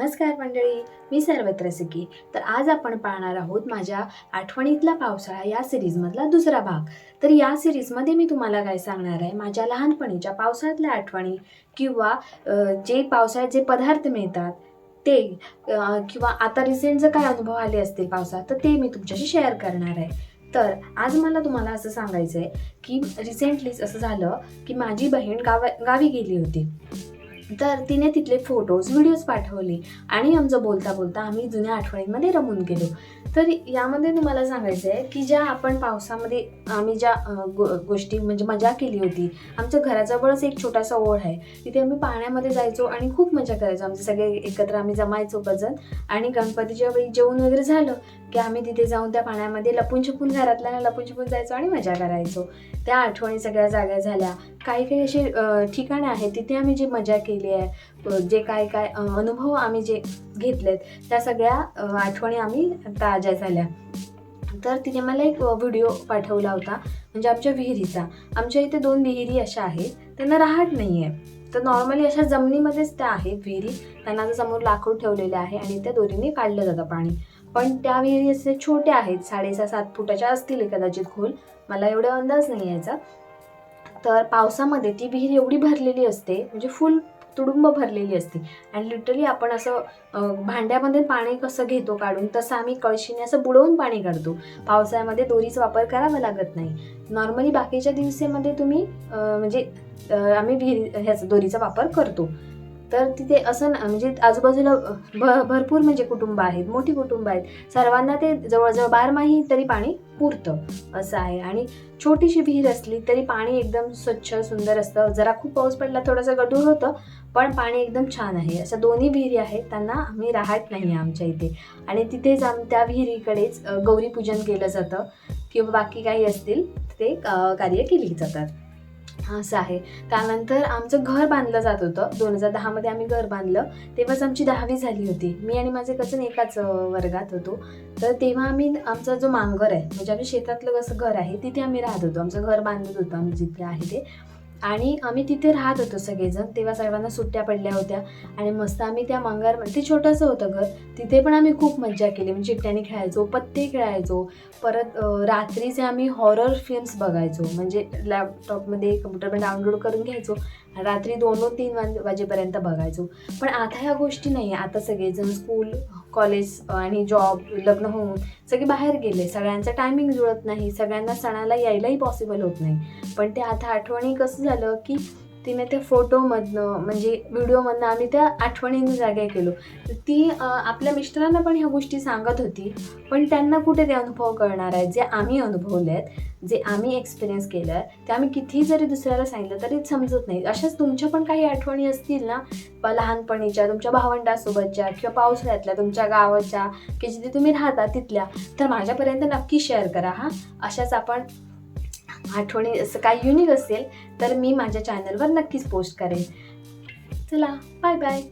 नमस्कार मंडळी मी सर्वत्र सिकी तर आज आपण पाहणार आहोत माझ्या आठवणीतला पावसाळा या सिरीजमधला दुसरा भाग. तर या सिरीजमध्ये मी तुम्हाला काय सांगणार आहे माझ्या लहानपणीच्या पावसाळ्यातल्या आठवणी किंवा जे पावसाळ्यात जे पदार्थ मिळतात ते किंवा आता रिसेंट जर काय अनुभव आले असतील पावसात तर ते मी तुमच्याशी शेअर करणार आहे. तर आज मला तुम्हाला असं सांगायचं आहे की रिसेंटलीच असं झालं की माझी बहीण गावा गावी गेली होती. तर तिने तिथले फोटोज व्हिडिओज पाठवले. आणि आमचं बोलता बोलता आम्ही जुन्या आठवणींमध्ये रमून गेलो. तर यामध्ये तुम्हाला सांगायचं आहे की ज्या आपण पावसामध्ये आम्ही ज्या गो गोष्टी म्हणजे मजा केली होती आमच्या घराजवळच एक छोटासा ओढ आहे. तिथे आम्ही पाण्यामध्ये जायचो आणि खूप मजा करायचो. आमचे सगळे एकत्र आम्ही जमायचो गजन आणि गणपतीच्या वेळी जेवण वगैरे झालं की आम्ही तिथे जाऊन त्या पाण्यामध्ये लपून छपून घरातल्या लपून छपून जायचो आणि मजा करायचो. त्या आठवणी सगळ्या जाग्या झाल्या. काही काही असे ठिकाणं आहेत तिथे आम्ही जी मजा केली आहे. जे काय काय अनुभव आम्ही जे घेतलेत त्या सगळ्या आठवणी आम्ही ताज्या झाल्या. तर तिने मला एक व्हिडिओ पाठवला होता म्हणजे आमच्या विहिरीचा. आमच्या इथे दोन विहिरी अशा आहेत त्यांना राहत नाही आहे तर नॉर्मली अशा जमिनीमध्येच त्या आहेत विहिरी. त्यांना आता समोर लाकूड ठेवलेले आहे आणि त्या दोरीने काढलं जातं पाणी. पण त्या विहिरी असे छोट्या आहेत साडेसहा सात फुटाच्या असतील कदाचित खोल. मला एवढा अंदाज नाही यायचा. तर पावसामध्ये ती विहीर एवढी भरलेली असते म्हणजे फुल तुडुंब भरलेली असते. आणि लिटरली आपण असं भांड्यामध्ये पाणी कसं घेतो काढून तसं आम्ही कळशीने असं बुडवून पाणी काढतो. पावसाळ्यामध्ये दोरीचा वापर करावा लागत नाही. नॉर्मली बाकीच्या दिवसामध्ये तुम्ही म्हणजे आम्ही विहिरी ह्याचा दोरीचा वापर करतो. तर तिथे असं ना म्हणजे आजूबाजूला भ भरपूर म्हणजे कुटुंब आहेत मोठी कुटुंब आहेत. सर्वांना ते जवळजवळ बारमाही तरी पाणी पुरतं असं आहे. आणि छोटीशी विहीर असली तरी पाणी एकदम स्वच्छ सुंदर असतं. जरा खूप पाऊस पडला थोडंसं गढूळ होतं पण पाणी एकदम छान आहे. असं दोन्ही विहिरी आहेत त्यांना आम्ही राहत नाही आहे आमच्या इथे. आणि तिथेच आम त्या विहिरीकडेच गौरीपूजन केलं जातं. किंवा बाकी काही असतील ते कार्य केली जातात. असं आहे. त्यानंतर आमचं घर बांधलं जात होतं. दोन हजार दहामध्ये आम्ही घर बांधलं. तेव्हाच आमची दहावी झाली होती. मी आणि माझे कजन एकाच वर्गात होतो. तर तेव्हा आम्ही आमचा जो मांगर आहे म्हणजे आमच्या शेतातलं कसं घर आहे तिथे आम्ही राहत होतो. आमचं घर बांधत होतो आम्ही जिथे आहे ते. आणि आम्ही तिथे राहत होतो सगळेजण. तेव्हा सर्वांना सुट्ट्या पडल्या होत्या आणि मस्त आम्ही त्या मंगार ते छोटंसं होतं घर तिथे पण आम्ही खूप मज्जा केली. म्हणजे चिट्ट्याने खेळायचो पत्ते खेळायचो परत रात्रीचे आम्ही हॉरर फिल्म्स बघायचो म्हणजे लॅपटॉपमध्ये कम्प्युटरमध्ये डाउनलोड करून घ्यायचो आणि रात्री दोन दोन तीन वाज वाजेपर्यंत बघायचो. पण आता ह्या गोष्टी नाही आहे आता सगळेजण स्कूल कॉलेज आणि जॉब लग्न होऊन सगळे बाहेर गेले. सगळ्यांचं टायमिंग जुळत नाही. सगळ्यांना सणाला यायलाही पॉसिबल होत नाही. पण ते आता आठवणी कसं झालं की तिने त्या फोटोमधनं म्हणजे व्हिडिओमधनं आम्ही त्या आठवणींनी जागे केलो. तर ती आपल्या मिस्टरांना पण ह्या गोष्टी सांगत होती पण त्यांना कुठे ते अनुभव कळणार आहेत जे आम्ही अनुभवले आहेत जे आम्ही एक्सपिरियन्स केलं आहे ते आम्ही किती जरी दुसऱ्याला सांगितलं तरी समजत नाही. अशाच तुमच्या पण काही आठवणी असतील ना? लहानपणीच्या तुमच्या भावंडासोबतच्या किंवा पावसाळ्यातल्या तुमच्या गावाच्या की जिथे तुम्ही राहता तिथल्या तर माझ्यापर्यंत नक्की शेअर करा हां. अशाच आपण आठवणी असं काही युनिक असेल तर मी माझ्या चॅनलवर नक्कीच पोस्ट करेन. चला बाय बाय